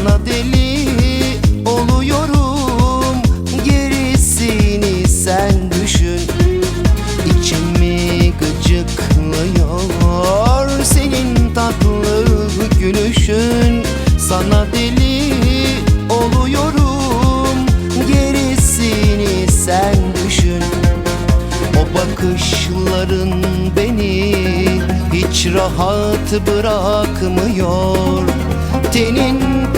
Sana deli oluyorum. Gerisini sen düşün. İçimi gıcıklıyor? Senin tatlı gülüşün. Sana deli oluyorum. Gerisini sen düşün. O bakışların beni hiç rahat bırakmıyor. Tenin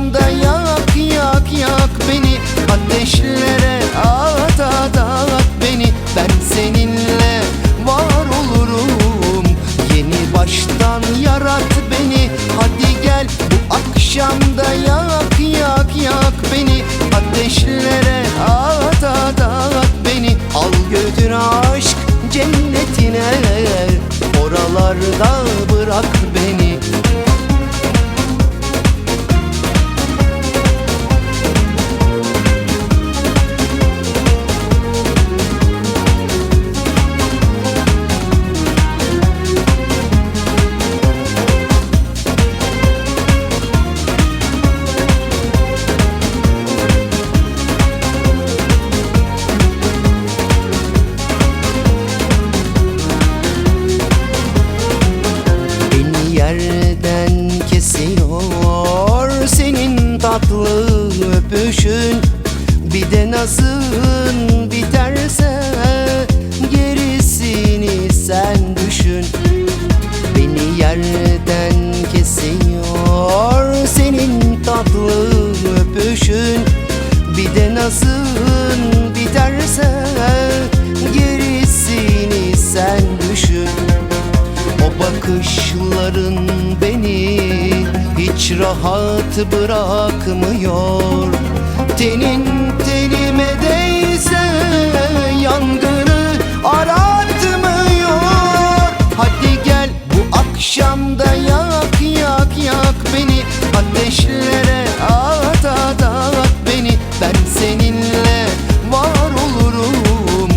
akşam da yak yak yak beni. Ateşlere at at at beni. Ben seninle var olurum. Yeni baştan yarat beni. Hadi gel bu akşam da yak yak yak beni. Ateşlere at at at beni. Al götür aşk öpüşün. Bir de nazın biterse gerisini sen düşün. Beni yerden kesiyor senin tatlı öpüşün. Bir de nazın biterse gerisini sen düşün. O bakışların rahat bırakmıyor. Tenin tenime değse yangını aratmıyor. Hadi gel bu akşam da yak yak yak beni. Ateşlere at at at beni. Ben seninle var olurum.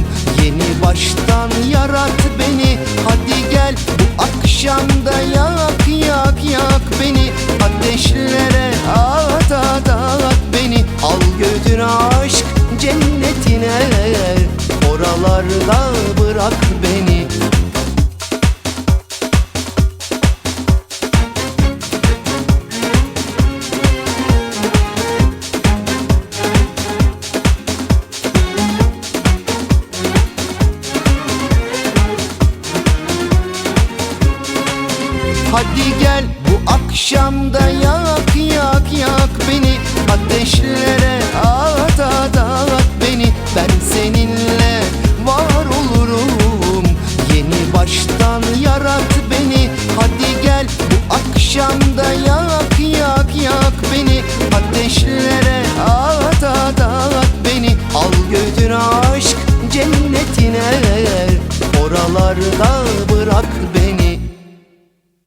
Yeni baştan yarat beni. Hadi gel bu akşam da yak yak cennetine Oralarda bırak beni. Hadi gel bu akşam da yak yak yak beni. Ateşlere at at at gel bu akşam da yak yak yak beni Ateşlere